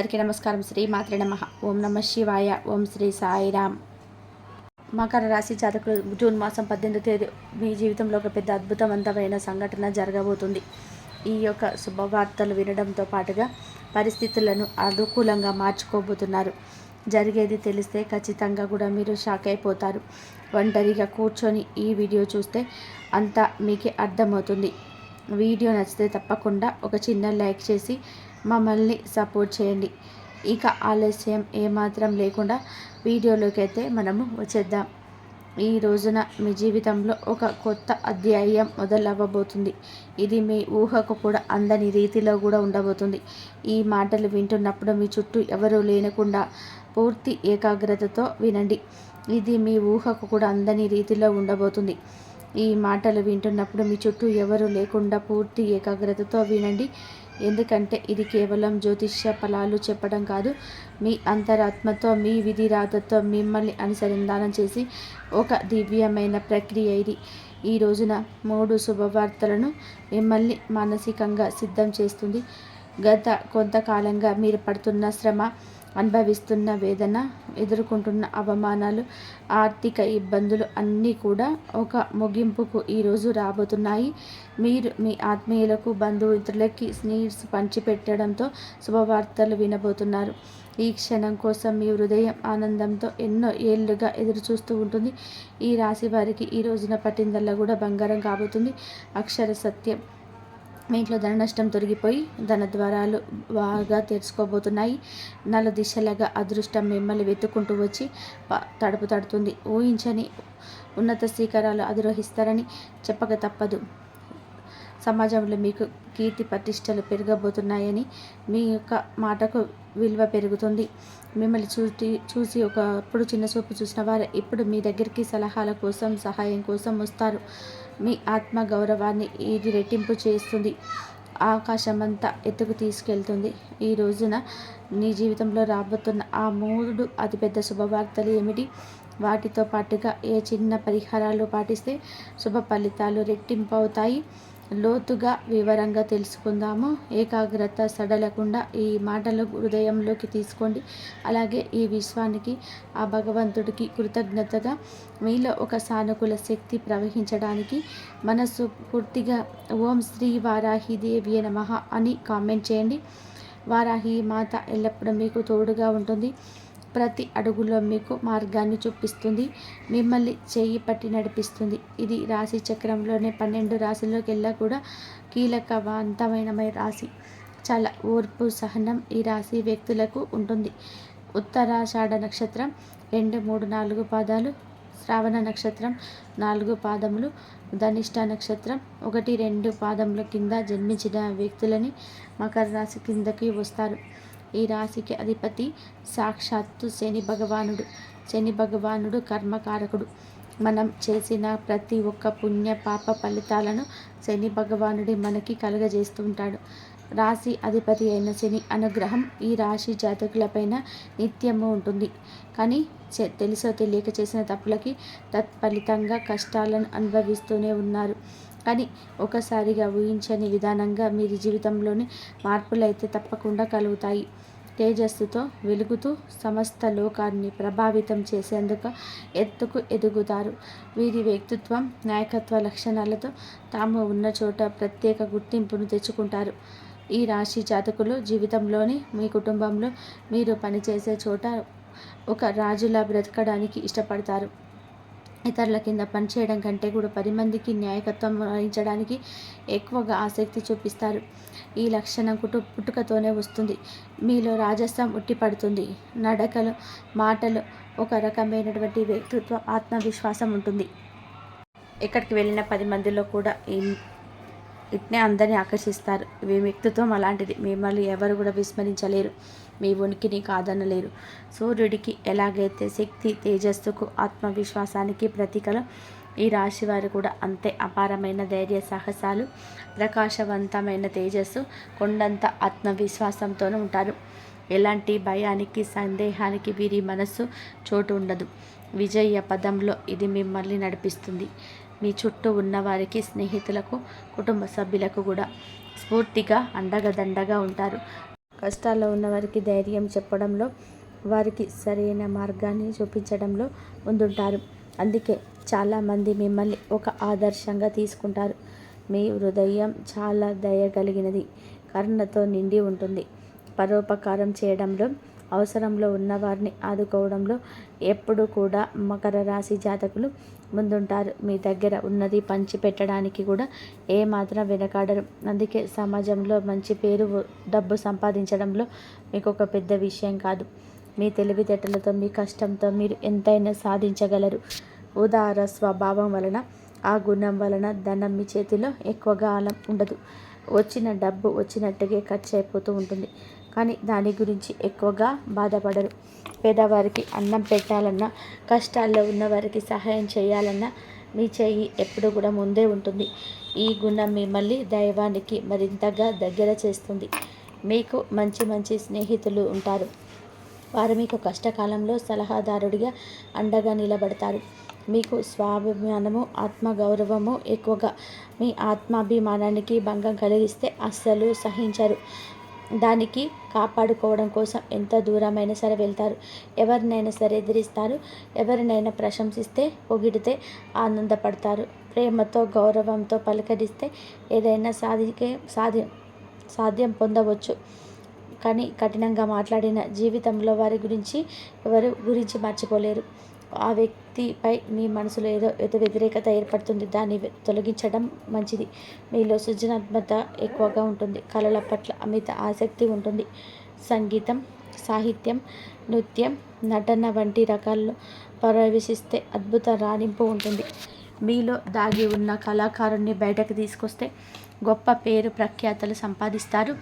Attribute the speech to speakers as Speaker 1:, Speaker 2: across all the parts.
Speaker 1: అందరికీ నమస్కారం. శ్రీ మాత్ర నమ. ఓం నమ శివాయ. ఓం శ్రీ సాయిరామ్ మకర రాశి జాతకులు జూన్ మాసం పద్దెనిమిది తేదీ మీ జీవితంలో ఒక పెద్ద అద్భుతవంతమైన సంఘటన జరగబోతుంది. ఈ యొక్క శుభవార్తలు వినడంతో పాటుగా పరిస్థితులను అనుకూలంగా మార్చుకోబోతున్నారు. జరిగేది తెలిస్తే ఖచ్చితంగా కూడా మీరు షాక్ అయిపోతారు. ఒంటరిగా కూర్చొని ఈ వీడియో చూస్తే అంతా మీకే అర్థమవుతుంది. వీడియో నచ్చితే తప్పకుండా ఒక చిన్న లైక్ చేసి మమ్మల్ని సపోర్ట్ చేయండి. ఇక ఆలస్యం ఏమాత్రం లేకుండా వీడియోలోకి అయితే మనము వచ్చేద్దాం. ఈ రోజున మీ జీవితంలో ఒక కొత్త అధ్యాయం మొదలవ్వబోతుంది. ఇది మీ ఊహకు కూడా అందని రీతిలో కూడా ఉండబోతుంది. ఈ మాటలు వింటున్నప్పుడు మీ చుట్టూ ఎవరూ లేనకుండా పూర్తి ఏకాగ్రతతో వినండి. ఇది మీ ఊహకు కూడా అందని రీతిలో ఉండబోతుంది. ఈ మాటలు వింటున్నప్పుడు మీ చుట్టూ ఎవరు లేకుండా పూర్తి ఏకాగ్రతతో వినండి. ఎందుకంటే ఇది కేవలం జ్యోతిష్య ఫలాలు చెప్పడం కాదు. మీ అంతరాత్మతో మీ విధి రాతతో మిమ్మల్ని అనుసంధానం చేసి ఒక దివ్యమైన ప్రక్రియ ఇది. ఈ రోజున మూడు శుభవార్తలను మిమ్మల్ని మానసికంగా సిద్ధం చేస్తుంది. గత కొంతకాలంగా మీరు పడుతున్న శ్రమ అనుభవిస్తున్న వేదన ఎదుర్కొంటున్న అవమానాలు ఆర్థిక ఇబ్బందులు అన్నీ కూడా ఒక ముగింపుకు ఈరోజు రాబోతున్నాయి. మీరు మీ ఆత్మీయులకు బంధుమిత్రులకి స్నీట్స్ పంచిపెట్టడంతో శుభవార్తలు వినబోతున్నారు. ఈ క్షణం కోసం మీ హృదయం ఆనందంతో ఎన్నో ఏళ్ళుగా ఎదురుచూస్తూ ఉంటుంది. ఈ రాశి వారికి ఈ రోజున పట్టిందల్లా కూడా బంగారం కాబోతుంది. అక్షర సత్యం మీ ఇంట్లో ధన నష్టం తొలగిపోయి ధన ద్వారాలు బాగా తెరుచుకోబోతున్నాయి. నల దిశలుగా అదృష్టం మిమ్మల్ని వెతుక్కుంటూ వచ్చి తడుపు తడుతుంది. ఊహించని ఉన్నత శిఖరాలు అధిరోహిస్తారని చెప్పక తప్పదు. సమాజంలో మీకు కీర్తి ప్రతిష్టలు పెరగబోతున్నాయని మీ యొక్క మాటకు విలువ పెరుగుతుంది. మిమ్మల్ని చూసి చూసి ఒకప్పుడు చిన్న చూపు చూసిన వారు ఇప్పుడు మీ దగ్గరికి సలహాల కోసం సహాయం కోసం వస్తారు. మీ ఆత్మ గౌరవాన్ని ఇది రెట్టింపు చేస్తుంది? ఆకాశమంతా ఎత్తుకు తీసుకెళ్తుంది. ఈ రోజున నీ జీవితంలో రాబోతున్న ఆ మూడు అతిపెద్ద శుభవార్తలు ఏమిటి? వాటితో పాటుగా ఏ చిన్న పరిహారాలు పాటిస్తే శుభ ఫలితాలు రెట్టింపు అవుతాయి లోతుగా వివరంగా తెలుసుకుందాము. ఏకాగ్రత సడలకుండా ఈ మాటలు హృదయంలోకి తీసుకోండి. అలాగే ఈ విశ్వానికి ఆ భగవంతుడికి కృతజ్ఞతగా మీలో ఒక సానుకూల శక్తి ప్రవహించడానికి మనసు పూర్తిగా ఓం శ్రీ వారాహి దేవి నమ అని కామెంట్ చేయండి. వారాహి మాత ఎల్లప్పుడూ మీకు తోడుగా ఉంటుంది. ప్రతి అడుగులో మీకు మార్గాన్ని చూపిస్తుంది. మిమ్మల్ని చేయి పట్టి నడిపిస్తుంది. ఇది రాశి చక్రంలోనే పన్నెండు రాశుల్లోకెల్లా కూడా కీలకవంతమైన రాశి. చాలా ఓర్పు సహనం ఈ రాశి వ్యక్తులకు ఉంటుంది. ఉత్తరాషాఢ నక్షత్రం రెండు మూడు నాలుగు పాదాలు. శ్రావణ నక్షత్రం నాలుగు పాదములు. ధనిష్ట నక్షత్రం ఒకటి రెండు పాదముల కింద జన్మించిన వ్యక్తులని మకర రాశి కిందకి వస్తారు. ఈ రాశికి అధిపతి సాక్షాత్తు శని భగవానుడు. శని భగవానుడు కర్మకారకుడు. మనం చేసిన ప్రతి ఒక్క పుణ్య పాప ఫలితాలను శని భగవానుడి మనకి కలుగజేస్తుంటాడు రాశి అధిపతి అయిన శని అనుగ్రహం ఈ రాశి జాతకులపైన నిత్యము ఉంటుంది. కానీ తెలుసో తెలియక చేసిన తప్పులకి తత్ఫలితంగా కష్టాలను అనుభవిస్తూనే ఉన్నారు. కానీ ఒకసారిగా ఊహించని విధానంగా మీరు జీవితంలోని మార్పులు అయితే తప్పకుండా కలుగుతాయి. తేజస్సుతో వెలుగుతూ సమస్త లోకాన్ని ప్రభావితం చేసేందుకు ఎత్తుకు ఎదుగుతారు. వీరి వ్యక్తిత్వం నాయకత్వ లక్షణాలతో తాము ఉన్న చోట ప్రత్యేక గుర్తింపును తెచ్చుకుంటారు. ఈ రాశి జాతకులు జీవితంలోని మీ కుటుంబంలో మీరు పనిచేసే చోట ఒక రాజులా బ్రతకడానికి ఇష్టపడతారు. ఇతరుల కింద పనిచేయడం కంటే కూడా పది మందికి న్యాయకత్వం వహించడానికి ఎక్కువగా ఆసక్తి చూపిస్తారు. ఈ లక్షణం కుటు పుట్టుకతోనే వస్తుంది. మీలో రాజస్వం ఉట్టిపడుతుంది. నడకలు మాటలు ఒక రకమైనటువంటి వ్యక్తిత్వం ఆత్మవిశ్వాసం ఉంటుంది. ఎక్కడికి వెళ్ళిన పది మందిలో కూడా ఈ ఇట్నే అందరినీ ఆకర్షిస్తారు. మీ వ్యక్తిత్వం అలాంటిది. మిమ్మల్ని ఎవరు కూడా విస్మరించలేరు. మీ ఉనికిని కాదనలేరు. సూర్యుడికి ఎలాగైతే శక్తి తేజస్సుకు ఆత్మవిశ్వాసానికి ప్రతీకలు ఈ రాశి వారు కూడా అంతే అపారమైన ధైర్య సాహసాలు ప్రకాశవంతమైన తేజస్సు కొండంత ఆత్మవిశ్వాసంతోనే ఉంటారు. ఎలాంటి భయానికి సందేహానికి వీరి మనస్సు చోటు ఉండదు. విజయ పదంలో ఇది మిమ్మల్ని నడిపిస్తుంది. మీ చుట్టూ ఉన్నవారికి స్నేహితులకు కుటుంబ సభ్యులకు కూడా స్ఫూర్తిగా అండగదండగా ఉంటారు. కష్టాల్లో ఉన్నవారికి ధైర్యం చెప్పడంలో వారికి సరైన మార్గాన్ని చూపించడంలో ముందుంటారు. అందుకే చాలామంది మిమ్మల్ని ఒక ఆదర్శంగా తీసుకుంటారు. మీ హృదయం చాలా దయగలిగినది. కరుణతో నిండి ఉంటుంది. పరోపకారం చేయడంలో అవసరంలో ఉన్నవారిని ఆదుకోవడంలో ఎప్పుడు కూడా మకర రాశి జాతకులు ముందుంటారు. మీ దగ్గర ఉన్నది పంచి పెట్టడానికి కూడా ఏమాత్రం వెనకాడరు. అందుకే సమాజంలో మంచి పేరు డబ్బు సంపాదించడంలో మీకు ఒక పెద్ద విషయం కాదు. మీ తెలివితేటలతో మీ కష్టంతో మీరు ఎంతైనా సాధించగలరు. ఉదార స్వభావం వలన ఆ గుణం వలన ధనం మీ చేతిలో ఎక్కువగా ఆలం ఉండదు. వచ్చిన డబ్బు వచ్చినట్టుగా ఖర్చు అయిపోతూ ఉంటుంది. కానీ దాని గురించి ఎక్కువగా బాధపడరు. పేదవారికి అన్నం పెట్టాలన్నా కష్టాల్లో ఉన్నవారికి సహాయం చేయాలన్నా మీ చేయి ఎప్పుడు కూడా ముందే ఉంటుంది. ఈ గుణం మిమ్మల్ని దైవానికి మరింతగా దగ్గర చేస్తుంది. మీకు మంచి మంచి స్నేహితులు ఉంటారు. వారు మీకు కష్టకాలంలో సలహాదారుడిగా అండగా నిలబడతారు. మీకు స్వాభిమానము ఆత్మగౌరవము ఎక్కువగా మీ ఆత్మాభిమానానికి భంగం కలిగిస్తే అస్సలు సహించరు. దానికి కాపాడుకోవడం కోసం ఎంత దూరమైనా సరే వెళ్తారు. ఎవరినైనా సరే ఎదిరిస్తారు. ఎవరినైనా ప్రశంసిస్తే పొగిడితే ఆనందపడతారు. ప్రేమతో గౌరవంతో పలకరిస్తే ఏదైనా సాధికే సాధ్యం సాధ్యం పొందవచ్చు. కానీ కఠినంగా మాట్లాడిన జీవితంలో వారి గురించి ఎవరు గురించి మర్చిపోలేరు. ఆ వ్యక్తిపై మీ మనసులో ఏదో ఏదో వ్యతిరేకత ఏర్పడుతుంది. దాన్ని తొలగించడం మంచిది. మీలో సృజనాత్మకత ఎక్కువగా ఉంటుంది. కళల పట్ల అమిత ఆసక్తి ఉంటుంది. సంగీతం సాహిత్యం నృత్యం నటన వంటి రకాల్లో ప్రవేశిస్తే అద్భుత రాణింపు ఉంటుంది. మీలో దాగి ఉన్న కళాకారుణ్ణి బయటకు తీసుకొస్తే గొప్ప పేరు ప్రఖ్యాతలు సంపాదిస్తారు.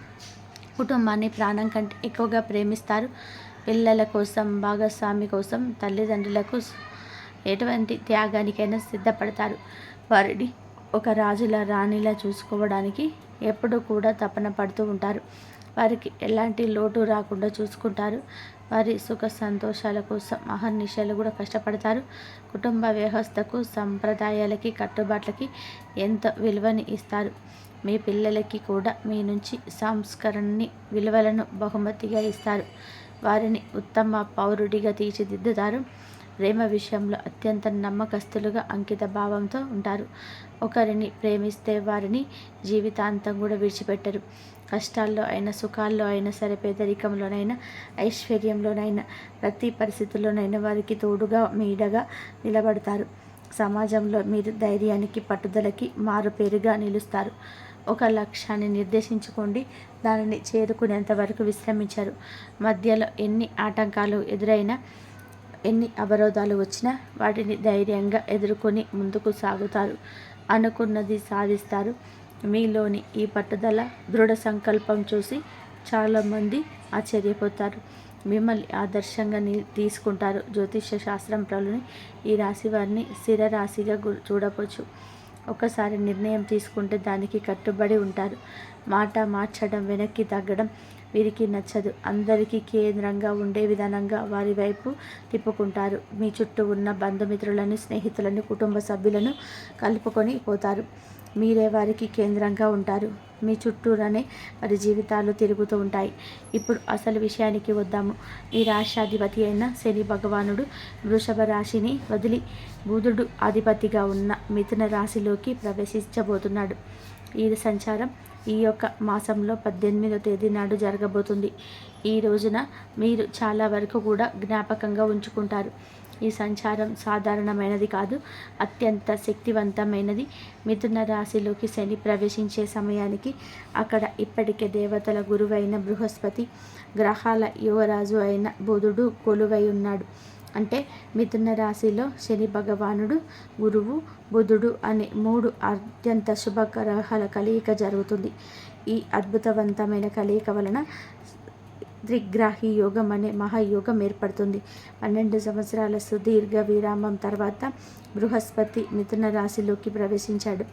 Speaker 1: కుటుంబాన్ని ప్రాణం కంటే ఎక్కువగా ప్రేమిస్తారు. పిల్లల కోసం భాగస్వామి కోసం తల్లిదండ్రులకు ఎటువంటి త్యాగానికైనా సిద్ధపడతారు. వారిని ఒక రాజుల రాణిలా చూసుకోవడానికి ఎప్పుడు కూడా తపన పడుతూ ఉంటారు. వారికి ఎలాంటి లోటు రాకుండా చూసుకుంటారు. వారి సుఖ సంతోషాల కోసం అహర్నిశలు కూడా కష్టపడతారు. కుటుంబ వ్యవస్థకు సంప్రదాయాలకి కట్టుబాట్లకి ఎంతో విలువని ఇస్తారు. మీ పిల్లలకి కూడా మీ నుంచి సంస్కరణని విలువలను బహుమతిగా ఇస్తారు. వారిని ఉత్తమ పౌరుడిగా తీర్చిదిద్దుతారు. ప్రేమ విషయంలో అత్యంత నమ్మకస్తులుగా అంకిత భావంతో ఉంటారు. ఒకరిని ప్రేమిస్తే వారిని జీవితాంతం కూడా విడిచిపెట్టరు. కష్టాల్లో అయినా సుఖాల్లో అయినా సరే పేదరికంలోనైనా ఐశ్వర్యంలోనైనా ప్రతి పరిస్థితుల్లోనైనా వారికి తోడుగా మీడగా నిలబడతారు. సమాజంలో మీరు ధైర్యానికి పట్టుదలకి మారుపేరుగా నిలుస్తారు. ఒక లక్ష్యాన్ని నిర్దేశించుకోండి. దానిని చేరుకునేంత వరకు విశ్రమించారు. మధ్యలో ఎన్ని ఆటంకాలు ఎదురైనా ఎన్ని అవరోధాలు వచ్చినా వాటిని ధైర్యంగా ఎదుర్కొని ముందుకు సాగుతారు. అనుకున్నది సాధిస్తారు. మీలోని ఈ పట్టుదల దృఢ సంకల్పం చూసి చాలామంది ఆశ్చర్యపోతారు. మిమ్మల్ని ఆదర్శంగా తీసుకుంటారు జ్యోతిష శాస్త్రం ప్రలుని ఈ రాశి వారిని స్థిర రాశిగా చూడవచ్చు. ఒకసారి నిర్ణయం తీసుకుంటే దానికి కట్టుబడి ఉంటారు. మాట మార్చడం వెనక్కి తగ్గడం వీరికి నచ్చదు. అందరికీ కేంద్రంగా ఉండే విధానంగా వారి వైపు తిప్పుకుంటారు. మీ చుట్టూ ఉన్న బంధుమిత్రులను స్నేహితులను కుటుంబ సభ్యులను కలుపుకొని పోతారు. మీరే వారికి కేంద్రంగా ఉంటారు. మీ చుట్టూరనే వారి జీవితాలు తిరుగుతూ ఉంటాయి. ఇప్పుడు అసలు విషయానికి వద్దాము. ఈ రాష్ట్రాధిపతి అయిన శని భగవానుడు వృషభ రాశిని వదిలి బుధుడు అధిపతిగా ఉన్న మిథున రాశిలోకి ప్రవేశించబోతున్నాడు. ఈ సంచారం ఈ యొక్క మాసంలో పద్దెనిమిదో తేదీ నాడు జరగబోతుంది. ఈ రోజున మీరు చాలా వరకు కూడా జ్ఞాపకంగా ఉంచుకుంటారు. ఈ సంచారం సాధారణమైనది కాదు అత్యంత శక్తివంతమైనది. మిథున రాశిలోకి శని ప్రవేశించే సమయానికి అక్కడ ఇప్పటికే దేవతల గురువైన బృహస్పతి గ్రహాల యువరాజు అయిన బుధుడు కొలువై ఉన్నాడు. అంటే మిథున రాశిలో శని భగవానుడు గురువు బుధుడు అనే మూడు అత్యంత శుభగ్రహాల కలయిక జరుగుతుంది. ఈ అద్భుతవంతమైన కలయిక వలన త్రిగ్రాహి యోగం అనే మహాయోగం ఏర్పడుతుంది. పన్నెండు సంవత్సరాల సుదీర్ఘ విరామం తర్వాత బృహస్పతి మిథున రాశిలోకి ప్రవేశించాడు.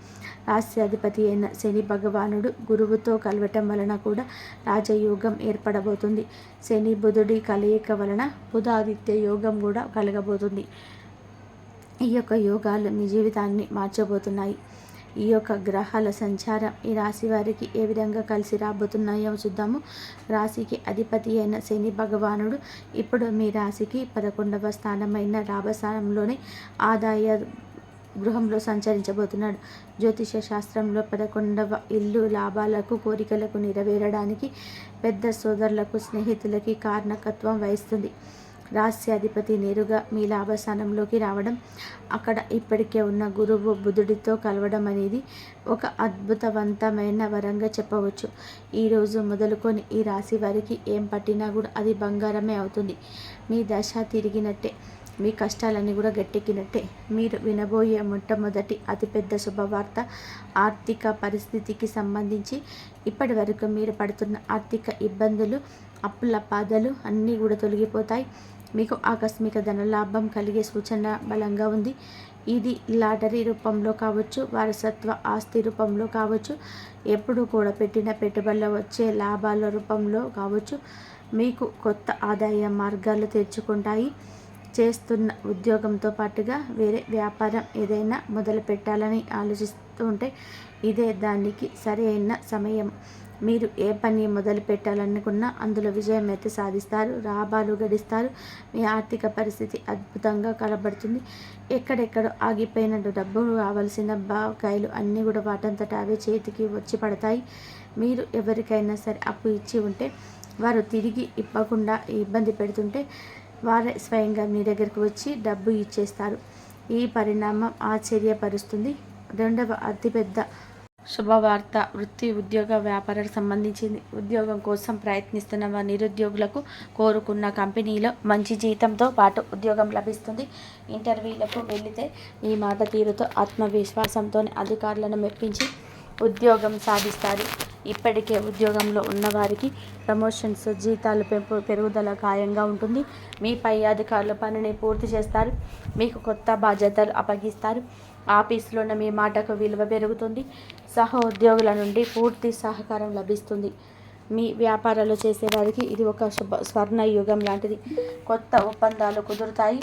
Speaker 1: రాశ్యాధిపతి అయిన శని భగవానుడు గురువుతో కలవటం వలన కూడా రాజయోగం ఏర్పడబోతుంది. శని బుధుడి కలయిక వలన బుధాదిత్య యోగం కూడా కలగబోతుంది. ఈ యొక్క యోగాలు మీ జీవితాన్ని మార్చబోతున్నాయి. ఈ యొక్క గ్రహాల సంచారం ఈ రాశి వారికి ఏ విధంగా కలిసి రాబోతున్నాయో చూద్దాము. రాశికి అధిపతి అయిన శని భగవానుడు ఇప్పుడు మీ రాశికి పదకొండవ స్థానమైన రాభస్థానంలోని ఆదాయ గృహంలో సంచరించబోతున్నాడు. జ్యోతిష శాస్త్రంలో పదకొండవ ఇల్లు లాభాలకు కోరికలకు నెరవేరడానికి పెద్ద సోదరులకు స్నేహితులకి కారణకత్వం వహిస్తుంది. రాస్యాధిపతి నేరుగా మీ లాభస్థానంలోకి రావడం అక్కడ ఇప్పటికే ఉన్న గురువు బుధుడితో కలవడం అనేది ఒక అద్భుతవంతమైన వరంగా చెప్పవచ్చు. ఈరోజు మొదలుకొని ఈ రాశి వారికి ఏం పట్టినా కూడా అది బంగారమే అవుతుంది. మీ దశ తిరిగినట్టే మీ కష్టాలన్నీ కూడా గట్టెక్కినట్టే. మీరు వినబోయే మొట్టమొదటి అతిపెద్ద శుభవార్త ఆర్థిక పరిస్థితికి సంబంధించి. ఇప్పటి వరకు మీరు పడుతున్న ఆర్థిక ఇబ్బందులు అప్పుల బాధలు అన్నీ కూడా తొలగిపోతాయి. మీకు ఆకస్మిక ధనలాభం కలిగే సూచన బలంగా ఉంది. ఇది లాటరీ రూపంలో కావచ్చు వారసత్వ ఆస్తి రూపంలో కావచ్చు ఎప్పుడు కూడా పెట్టిన పెట్టుబడుల వచ్చే లాభాల రూపంలో కావచ్చు. మీకు కొత్త ఆదాయ మార్గాలు తెరుచుకుంటాయి. చేస్తున్న ఉద్యోగంతో పాటుగా వేరే వ్యాపారం ఏదైనా మొదలు పెట్టాలని ఆలోచిస్తుంటే ఇదే దానికి సరైన సమయం. మీరు ఏ పని మొదలు పెట్టాలనుకున్నా అందులో విజయం అయితే సాధిస్తారు. లాభాలు గడిస్తారు. మీ ఆర్థిక పరిస్థితి అద్భుతంగా కలబడుతుంది ఎక్కడెక్కడ ఆగిపోయిన డబ్బు రావాల్సిన బాకాయలు అన్నీ కూడా వాటంతట అవే చేతికి వచ్చి పడతాయి. మీరు ఎవరికైనా సరే అప్పు ఇచ్చి ఉంటే వారు తిరిగి ఇవ్వకుండా ఇబ్బంది పెడుతుంటే వారే స్వయంగా మీ దగ్గరకు వచ్చి డబ్బు ఇచ్చేస్తారు. ఈ పరిణామం ఆశ్చర్యపరుస్తుంది. రెండవ అతిపెద్ద శుభవార్త. వృత్తి ఉద్యోగ వ్యాపారాలకు సంబంధించింది. ఉద్యోగం కోసం ప్రయత్నిస్తున్న నిరుద్యోగులకు కోరుకున్న కంపెనీలో మంచి జీతంతో పాటు ఉద్యోగం లభిస్తుంది. ఇంటర్వ్యూలకు వెళితే ఈ మాట తీరుతో ఆత్మవిశ్వాసంతో అధికారులను మెప్పించి ఉద్యోగం సాధిస్తారు. ఇప్పటికే ఉద్యోగంలో ఉన్నవారికి ప్రమోషన్స్ జీతాలు పెంపు పెరుగుదల ఖాయంగా ఉంటుంది. మీ పై అధికారుల పనిని పూర్తి చేస్తారు. మీకు కొత్త బాధ్యతలు అప్పగిస్తారు. ఆఫీసులోన మీ మాటకు విలువ పెరుగుతుంది. సహ ఉద్యోగుల నుండి పూర్తి సహకారం లభిస్తుంది. మీ వ్యాపారాలు చేసేవారికి ఇది ఒక శుభ స్వర్ణ యుగం లాంటిది. కొత్త ఒప్పందాలు కుదురుతాయి.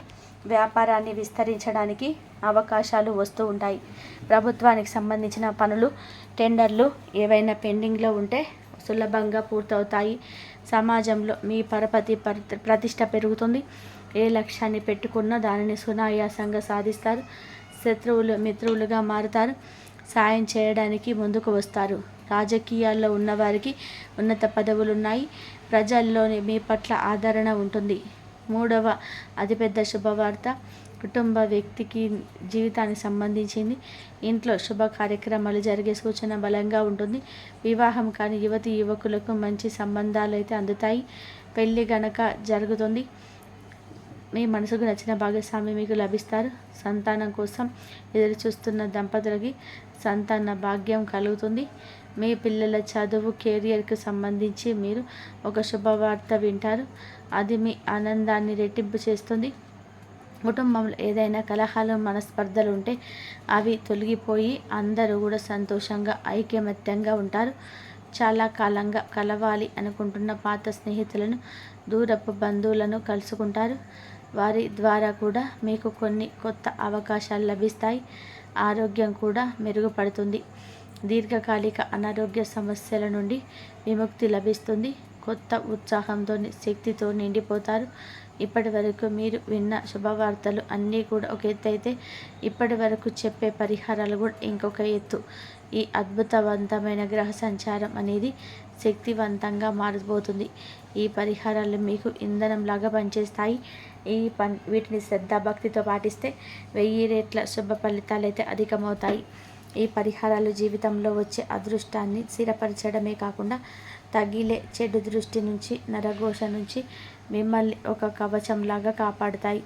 Speaker 1: వ్యాపారాన్ని విస్తరించడానికి అవకాశాలు వస్తూ ఉంటాయి. ప్రభుత్వానికి సంబంధించిన పనులు టెండర్లు ఏవైనా పెండింగ్లో ఉంటే సులభంగా పూర్తవుతాయి. సమాజంలో మీ పరపతి ప్రతిష్ట పెరుగుతుంది. ఏ లక్ష్యాన్ని పెట్టుకున్నా దానిని సునాయాసంగా సాధిస్తారు. శత్రువులు మిత్రువులుగా మారుతారు. సాయం చేయడానికి ముందుకు వస్తారు. రాజకీయాల్లో ఉన్నవారికి ఉన్నత పదవులు ఉన్నాయి ప్రజల్లోని మీ పట్ల ఆదరణ ఉంటుంది. మూడవ అతిపెద్ద శుభవార్త కుటుంబ వ్యక్తికి జీవితానికి సంబంధించింది. ఇంట్లో శుభ కార్యక్రమాలు జరిగే సూచన బలంగా ఉంటుంది. వివాహం కాని యువతి యువకులకు మంచి సంబంధాలు అయితే అందుతాయి. పెళ్ళి గనక జరుగుతుంది. మీ మనసుకు నచ్చిన భాగస్వామి మీకు లభిస్తారు. సంతానం కోసం ఎదురు చూస్తున్న దంపతులకి సంతాన భాగ్యం కలుగుతుంది. మీ పిల్లల చదువు కెరియర్కి సంబంధించి మీరు ఒక శుభవార్త వింటారు. అది మీ ఆనందాన్ని రెట్టింపు చేస్తుంది. కుటుంబంలో ఏదైనా కలహాలు మనస్పర్ధలు ఉంటే అవి తొలగిపోయి అందరూ కూడా సంతోషంగా ఐక్యమత్యంగా ఉంటారు. చాలా కాలంగా కలవాలి అనుకుంటున్న పాత స్నేహితులను దూరపు బంధువులను కలుసుకుంటారు. వారి ద్వారా కూడా మీకు కొన్ని కొత్త అవకాశాలు లభిస్తాయి. ఆరోగ్యం కూడా మెరుగుపడుతుంది. దీర్ఘకాలిక అనారోగ్య సమస్యల నుండి విముక్తి లభిస్తుంది. కొత్త ఉత్సాహంతో శక్తితో నిండిపోతారు. ఇప్పటి వరకు మీరు విన్న శుభవార్తలు అన్నీ కూడా ఒక ఎత్తు అయితే ఇప్పటి వరకు చెప్పే పరిహారాలు కూడా ఇంకొక ఎత్తు. ఈ అద్భుతవంతమైన గ్రహ సంచారం అనేది శక్తివంతంగా మారిపోతుంది ఈ పరిహారాలు మీకు ఇంధనంలాగా పనిచేస్తాయి. ఈ పని వీటిని శ్రద్ధాభక్తితో పాటిస్తే వెయ్యి రేట్ల శుభ ఫలితాలు అయితే అధికమవుతాయి. ఈ పరిహారాలు జీవితంలో వచ్చే అదృష్టాన్ని స్థిరపరచడమే కాకుండా తగిలే చెడు దృష్టి నుంచి నరఘోష నుంచి మిమ్మల్ని ఒక కవచంలాగా కాపాడుతాయి.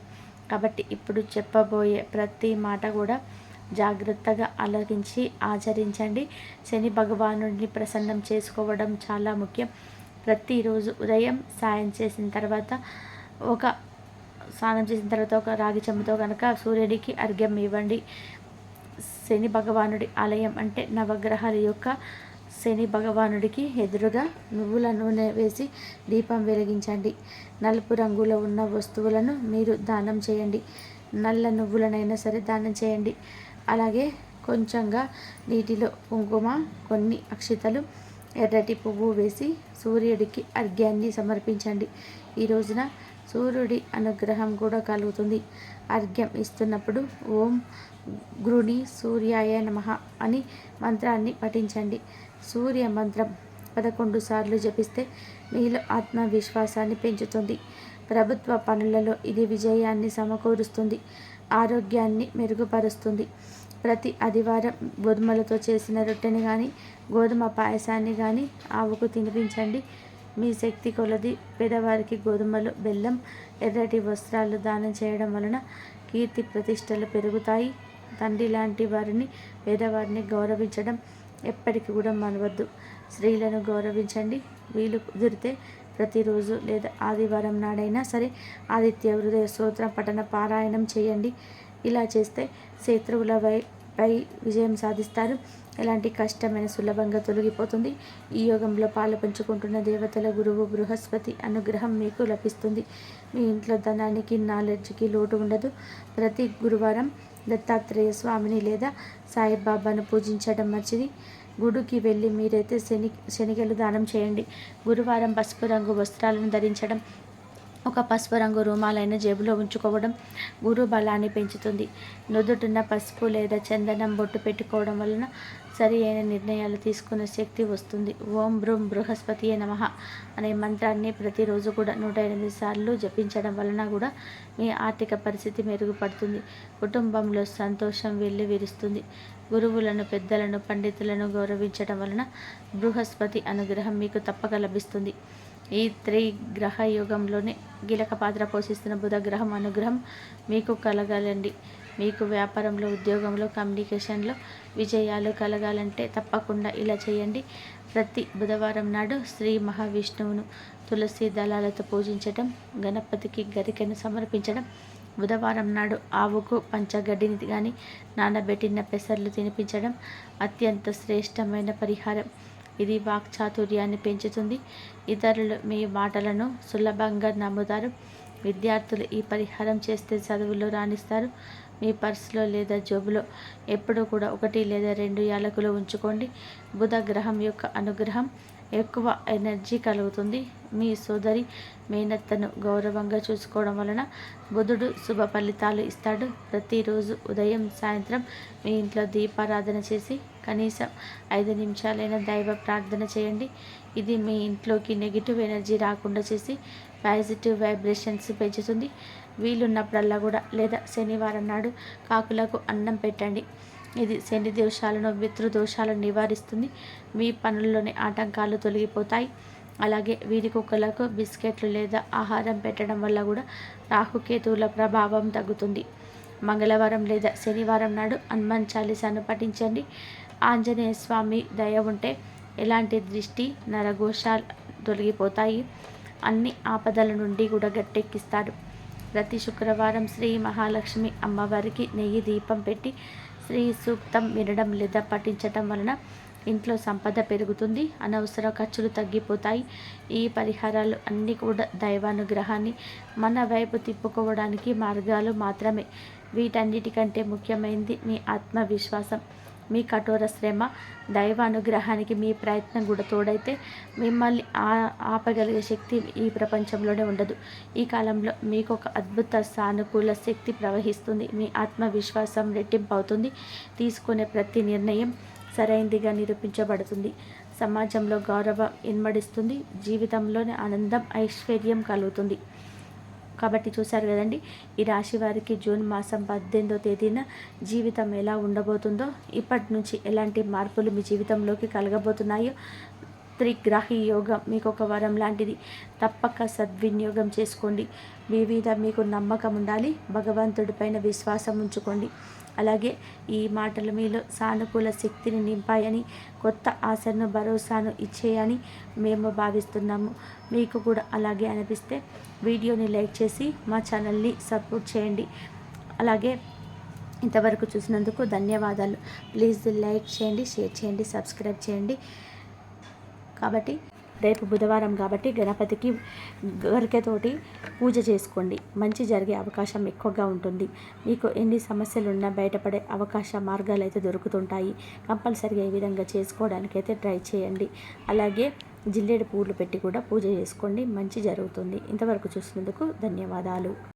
Speaker 1: కాబట్టి ఇప్పుడు చెప్పబోయే ప్రతి మాట కూడా జాగ్రత్తగా ఆలకించి ఆచరించండి. శని భగవానుడిని ప్రసన్నం చేసుకోవడం చాలా ముఖ్యం. ప్రతిరోజు ఉదయం సాయం చేసిన తర్వాత ఒక స్నానం చేసిన తర్వాత ఒక రాగి చెంబుతో కనుక సూర్యుడికి అర్ఘ్యం ఇవ్వండి. శని భగవానుడి ఆలయం అంటే నవగ్రహాల యొక్క శని భగవానుడికి ఎదురుగా నువ్వుల నూనె వేసి దీపం వెలిగించండి. నలుపు రంగులో ఉన్న వస్తువులను మీరు దానం చేయండి. నల్ల నువ్వులనైనా సరే దానం చేయండి. అలాగే కొంచెంగా నీటిలో కుంకుమ కొన్ని అక్షితలు ఎర్రటి పువ్వు వేసి సూర్యుడికి అర్ఘ్యాన్ని సమర్పించండి. ఈ రోజున సూర్యుడి అనుగ్రహం కూడా కలుగుతుంది. అర్ఘ్యం ఇస్తున్నప్పుడు ఓం గృణి సూర్యాయ నమ అని మంత్రాన్ని పఠించండి. సూర్య మంత్రం పదకొండు సార్లు జపిస్తే మీలో ఆత్మవిశ్వాసాన్ని పెంచుతుంది. ప్రభుత్వ పనులలో ఇది విజయాన్ని సమకూరుస్తుంది. ఆరోగ్యాన్ని మెరుగుపరుస్తుంది. ప్రతి ఆదివారం గోధుమలతో చేసిన రొట్టెని కానీ గోధుమ పాయసాన్ని కానీ ఆవుకు తినిపించండి. మీ శక్తి కొలది పేదవారికి గోధుమలు బెల్లం ఎర్రటి వస్త్రాలు దానం చేయడం వలన కీర్తి ప్రతిష్టలు పెరుగుతాయి. తండ్రి లాంటి వారిని పేదవారిని గౌరవించడం ఎప్పటికీ కూడా మనవద్దు. స్త్రీలను గౌరవించండి. వీలు కుదిరితే ప్రతిరోజు లేదా ఆదివారం నాడైనా సరే ఆదిత్య హృదయ స్తోత్రం పఠన పారాయణం చేయండి. ఇలా చేస్తే శత్రువుల వై పై విజయం సాధిస్తారు. ఎలాంటి కష్టమైన సులభంగా తొలగిపోతుంది. ఈ యోగంలో పాలు పంచుకుంటున్న దేవతల గురువు బృహస్పతి అనుగ్రహం మీకు లభిస్తుంది. మీ ఇంట్లో ధనానికి నాలెడ్జ్కి లోటు ఉండదు. ప్రతి గురువారం దత్తాత్రేయ స్వామిని లేదా సాయిబాబాను పూజించడం మంచిది. గుడికి వెళ్ళి మీరైతే శని శనిగలు దానం చేయండి. గురువారం పసుపు రంగు వస్త్రాలను ధరించడం ఒక పసుపు రంగు రూమాలైన జేబులో ఉంచుకోవడం గురు బలాన్ని పెంచుతుంది. నుదుటిన పసుపు లేదా చందనం బొట్టు పెట్టుకోవడం వలన సరి అయిన నిర్ణయాలు తీసుకునే శక్తి వస్తుంది. ఓం బ్రూం బృహస్పతి నమ అనే మంత్రాన్ని ప్రతిరోజు కూడా నూట ఎనిమిది సార్లు జపించడం వలన కూడా మీ ఆర్థిక పరిస్థితి మెరుగుపడుతుంది. కుటుంబంలో సంతోషం వెళ్ళి విరుస్తుంది. గురువులను పెద్దలను పండితులను గౌరవించడం వలన బృహస్పతి అనుగ్రహం మీకు తప్పక లభిస్తుంది. ఈ త్రిగ్రహ యుగంలోనే కీలక పాత్ర పోషిస్తున్న బుధ గ్రహం అనుగ్రహం మీకు కలగాలండి. మీకు వ్యాపారంలో ఉద్యోగంలో కమ్యూనికేషన్లో విజయాలు కలగాలంటే తప్పకుండా ఇలా చేయండి. ప్రతి బుధవారం నాడు శ్రీ మహావిష్ణువును తులసి దళాలతో పూజించడం గణపతికి గరికను సమర్పించడం బుధవారం నాడు ఆవుకు పంచగడ్డిని కానీ నానబెట్టిన పెసర్లు తినిపించడం అత్యంత శ్రేష్టమైన పరిహారం. ఇది వాక్చాతుర్యాన్ని పెంచుతుంది. ఇతరులు మీ మాటలను సులభంగా నమ్ముతారు. విద్యార్థులు ఈ పరిహారం చేస్తే చదువులో రాణిస్తారు. మీ పర్సులో లేదా జోబులో ఎప్పుడూ కూడా ఒకటి లేదా రెండు యాలకులు ఉంచుకోండి. బుధ గ్రహం యొక్క అనుగ్రహం ఎక్కువ ఎనర్జీ కలుగుతుంది. మీ సోదరి మేనత్తను గౌరవంగా చూసుకోవడం వలన బుధుడు శుభ ఫలితాలు ఇస్తాడు. ప్రతిరోజు ఉదయం సాయంత్రం మీ ఇంట్లో దీపారాధన చేసి కనీసం ఐదు నిమిషాలైన దైవ ప్రార్థన చేయండి. ఇది మీ ఇంట్లోకి నెగిటివ్ ఎనర్జీ రాకుండా చేసి పాజిటివ్ వైబ్రేషన్స్ పెంచుతుంది. వీలున్నప్పుడల్లా కూడా లేదా శనివారం నాడు కాకులకు అన్నం పెట్టండి. ఇది శని దోషాలను దోషాలను నివారిస్తుంది. మీ పనుల్లోని ఆటంకాలు తొలగిపోతాయి. అలాగే వీరి కుక్కలకు బిస్కెట్లు లేదా ఆహారం పెట్టడం వల్ల కూడా రాహుకేతువుల ప్రభావం తగ్గుతుంది. మంగళవారం లేదా శనివారం నాడు హనుమాన్ చాలీసాను పఠించండి. ఆంజనేయ స్వామి దయ ఉంటే ఎలాంటి దృష్టి నరఘోషాలు తొలగిపోతాయి. అన్ని ఆపదల నుండి కూడా గట్టెక్కిస్తారు. ప్రతి శుక్రవారం శ్రీ మహాలక్ష్మి అమ్మవారికి నెయ్యి దీపం పెట్టి శ్రీ సూక్తం వినడం లేదా పఠించటం వలన ఇంట్లో సంపద పెరుగుతుంది. అనవసర ఖర్చులు తగ్గిపోతాయి. ఈ పరిహారాలు అన్నీ కూడా దైవానుగ్రహాన్ని మన వైపు తిప్పుకోవడానికి మార్గాలు మాత్రమే. వీటన్నిటికంటే ముఖ్యమైనది మీ ఆత్మవిశ్వాసం. మీ కఠోర శ్రమ దైవానుగ్రహానికి మీ ప్రయత్నం కూడా తోడైతే మిమ్మల్ని ఆ ఆపగలిగే శక్తి ఈ ప్రపంచంలోనే ఉండదు. ఈ కాలంలో మీకు ఒక అద్భుత సానుకూల శక్తి ప్రవహిస్తుంది. మీ ఆత్మవిశ్వాసం రెట్టింపు అవుతుంది తీసుకునే ప్రతి నిర్ణయం సరైందిగా నిరూపించబడుతుంది. సమాజంలో గౌరవం ఇన్మడిస్తుంది. జీవితంలోని ఆనందం ఐశ్వర్యం కలుగుతుంది. కాబట్టి చూశారు కదండి ఈ రాశి వారికి జూన్ మాసం పద్దెనిమిదో తేదీన జీవితం ఎలా ఉండబోతుందో ఇప్పటి నుంచి ఎలాంటి మార్పులు మీ జీవితంలోకి కలగబోతున్నాయో త్రిగ్రాహి యోగం మీకు ఒక వరం లాంటిది. తప్పక సద్వినియోగం చేసుకోండి. మీ మీద మీకు నమ్మకం ఉండాలి. భగవంతుడిపైన విశ్వాసం ఉంచుకోండి. అలాగే ఈ మాటలు మీలో సానుకూల శక్తిని నింపాయని కొత్త ఆశను భరోసాను ఇచ్చేయని మేము భావిస్తున్నాము. మీకు కూడా అలాగే అనిపిస్తే వీడియోని లైక్ చేసి మా ఛానల్ని సపోర్ట్ చేయండి. అలాగే ఇంతవరకు చూసినందుకు ధన్యవాదాలు. ప్లీజ్ లైక్ చేయండి షేర్ చేయండి సబ్స్క్రైబ్ చేయండి. కాబట్టి రేపు బుధవారం కాబట్టి గణపతికి గరికెతోటి పూజ చేసుకోండి. మంచి జరిగే అవకాశం ఎక్కువగా ఉంటుంది. మీకు ఎన్ని సమస్యలున్నా బయటపడే అవకాశ మార్గాలు అయితే దొరుకుతుంటాయి. కంపల్సరిగా ఈ విధంగా చేసుకోవడానికి అయితే ట్రై చేయండి. అలాగే జిల్లేడు పూలు పెట్టి కూడా పూజ చేసుకోండి. మంచి జరుగుతుంది. ఇంతవరకు చూసినందుకు ధన్యవాదాలు.